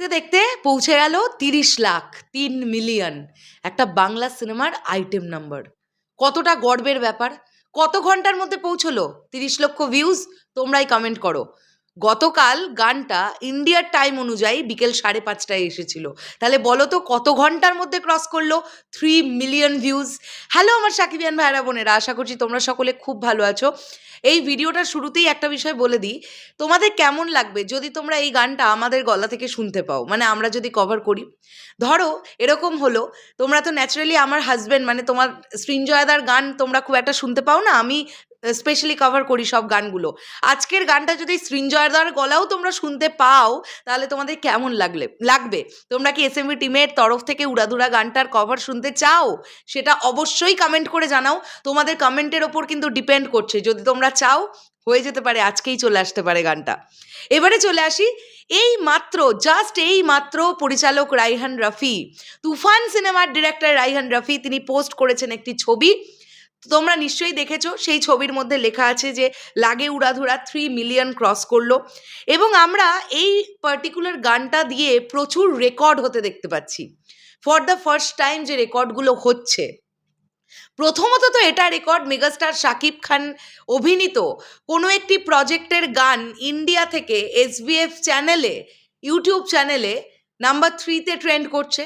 দেখতে দেখতে পৌঁছে গেল তিরিশ লাখ তিন মিলিয়ন। একটা বাংলা সিনেমার আইটেম নাম্বার কতটা গর্বের ব্যাপার। কত ঘণ্টার মধ্যে পৌঁছলো? তিরিশ লক্ষ ভিউজ তোমরাই কমেন্ট করো। গতকাল গানটা ইন্ডিয়ার টাইম অনুযায়ী বিকেল সাড়ে পাঁচটায় এসেছিল। তাহলে বলো তো কত ঘণ্টার মধ্যে ক্রস করল? থ্রি মিলিয়ন ভিউজ হ্যালো আমার সাকিবিয়ান ভাইরা বোনেরা, আশা করছি তোমরা সকলে খুব ভালো আছো। এই ভিডিওটা শুরুতেই একটা বিষয় বলে দিই, তোমাদের কেমন লাগবে যদি তোমরা এই গানটা আমাদের গলা থেকে শুনতে পাও? মানে আমরা যদি কভার করি। ধরো, এরকম হলো, তোমরা তো ন্যাচারালি আমার হাজব্যান্ড মানে তোমার সৃঞ্জয়দার গান তোমরা খুব একটা শুনতে পাও না? আমি স্পেশালি কভার করি সব গানগুলো। আজকের গানটা যদি সৃঞ্জয়দার গলাও তোমরা শুনতে পাও, তাহলে তোমাদের কেমন লাগলে, লাগবে? তোমরা কি এসএমবি টিমের তরফ থেকে উড়াধুরা গানটার কভার শুনতে চাও? সেটা অবশ্যই কমেন্ট করে জানাও। তোমাদের কমেন্টের ওপর কিন্তু ডিপেন্ড করছে। যদি তোমরা চাও, হয়ে যেতে পারে, আজকেই চলে আসতে পারে গানটা। এবারে চলে আসি, এই মাত্র জাস্ট এই মাত্র পরিচালক রাইহান রফি। তুফান সিনেমার ডিরেক্টর রাইহান রফি, তিনি পোস্ট করেছেন একটি ছবি। তোমরা নিশ্চয়ই দেখেছ, সেই ছবির মধ্যে লেখা আছে যে লাগে উড়াধুরা থ্রি মিলিয়ন ক্রস করল। এবং আমরা এই পার্টিকুলার গানটা দিয়ে প্রচুর রেকর্ড হতে দেখতে পাচ্ছি। ফর দ্য ফার্স্ট টাইম যে রেকর্ডগুলো হচ্ছে। প্রথমত তো এটা রেকর্ড মেগাস্টার শাকিব খান অভিনীত কোনো একটি প্রজেক্টের গান ইন্ডিয়া থেকে এসবিএফ চ্যানেলে ইউটিউব চ্যানেলে নাম্বার থ্রিতে ট্রেন্ড করছে।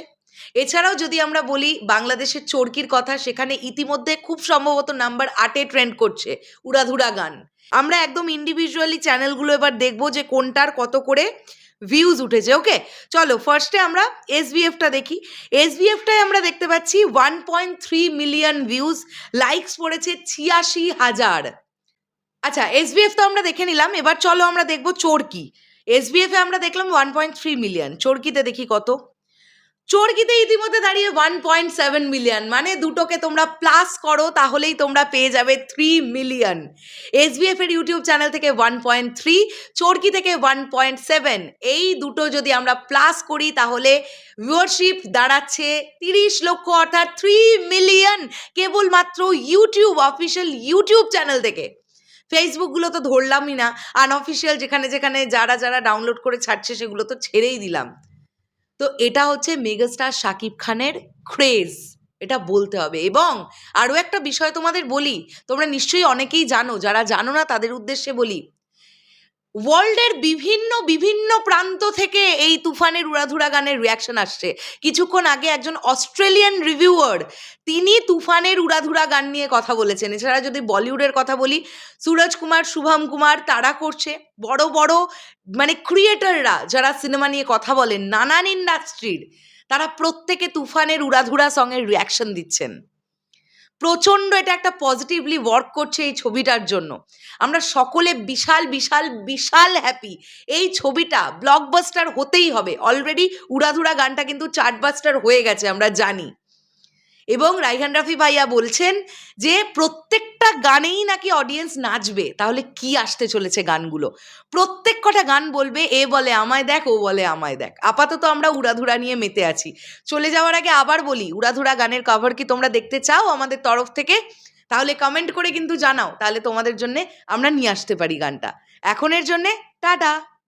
এছাড়াও যদি আমরা বলি বাংলাদেশের চরকির কথা, সেখানে ইতিমধ্যে খুব সম্ভবত নাম্বার আটে ট্রেন্ড করছে, উড়াধুরা গান। আমরা একদম ইন্ডিভিজুয়ালি চ্যানেলগুলো এবার দেখব যে কোনটার কত করে ভিউজ উঠেছে ওকে চলো ফার্স্টে আমরা এসবিএফটা দেখি। এসবিএফটায় আমরা দেখতে পাচ্ছি one point three million views likes পড়েছে ছিয়াশি হাজার। আচ্ছা এসবিএফ তো আমরা দেখে নিলাম, এবার চলো আমরা দেখব চোরকি। এসবিএফে আমরা দেখলাম ওয়ান পয়েন্ট থ্রি মিলিয়ন চোরকিতে দেখি কত। চোরকিতে ইতিমধ্যে দাঁড়িয়ে ওয়ান পয়েন্ট সেভেন মিলিয়ন মানে দুটোকে তোমরা প্লাস করো, তাহলেই তোমরা পেয়ে যাবে থ্রি মিলিয়ন এসবিএফ এর ইউটিউব চ্যানেল থেকে ওয়ান পয়েন্ট থ্রি চর্কি থেকে ওয়ান পয়েন্ট সেভেন এই দুটো যদি আমরা প্লাস করি, তাহলে ভিউয়ারশিপ দাঁড়াচ্ছে তিরিশ লক্ষ, অর্থাৎ থ্রি মিলিয়ন কেবলমাত্র ইউটিউব অফিসিয়াল ইউটিউব চ্যানেল থেকে। ফেসবুকগুলো তো ধরলামই না। আনঅফিসিয়াল যেখানে যেখানে যারা যারা ডাউনলোড করে ছাড়ছে, সেগুলো তো ছেড়েই দিলাম। তো এটা হচ্ছে মেগাস্টার শাকিব খানের ক্রেজ এটা বলতে হবে। এবং আরও একটা বিষয় তোমাদের বলি, তোমরা নিশ্চয়ই অনেকেই জানো, যারা জানো না তাদের উদ্দেশ্যে বলি ওয়ার্ল্ডের বিভিন্ন বিভিন্ন প্রান্ত থেকে এই তুফানের উড়াধুরা গানের রিয়াকশন আসছে। কিছুক্ষণ আগে একজন অস্ট্রেলিয়ান রিভিউয়ার তিনি তুফানের উড়াধুরা গান নিয়ে কথা বলেছেন। এছাড়া যদি বলিউডের কথা বলি, সুরজ কুমার, শুভম কুমার তারা করছে। বড় বড় মানে ক্রিয়েটাররা যারা সিনেমা নিয়ে কথা বলেন নানান ইন্ডাস্ট্রির তারা প্রত্যেকে তুফানের উড়াধুরা সঙের রিয়াকশন দিচ্ছেন। প্রচণ্ড এটা একটা পজিটিভলি ওয়ার্ক করছে এই ছবিটার জন্য। আমরা সকলে বিশাল বিশাল বিশাল হ্যাপি এই ছবিটা ব্লকবাস্টার হতেই হবে। অলরেডি উড়াধুরা গানটা কিন্তু চার্টবাস্টার হয়ে গেছে, আমরা জানি। এবং রাইহান রাফি ভাইয়া বলছেন যে প্রত্যেকটা গানেই নাকি অডিয়েন্স নাচবে। তাহলে কি আসতে চলেছে গানগুলো? প্রত্যেক কটা গান বলবে, এ বলে আমায় দেখ, ও বলে আমায় দেখ। আপাতত আমরা উড়াধুরা নিয়ে মেতে আছি। চলে যাওয়ার আগে আবার বলি, উড়াধুরা গানের কভার কি তোমরা দেখতে চাও আমাদের তরফ থেকে? তাহলে কমেন্ট করে কিন্তু জানাও, তাহলে তোমাদের জন্যে আমরা নিয়ে আসতে পারি গানটা। এখনের জন্যে, টাটা!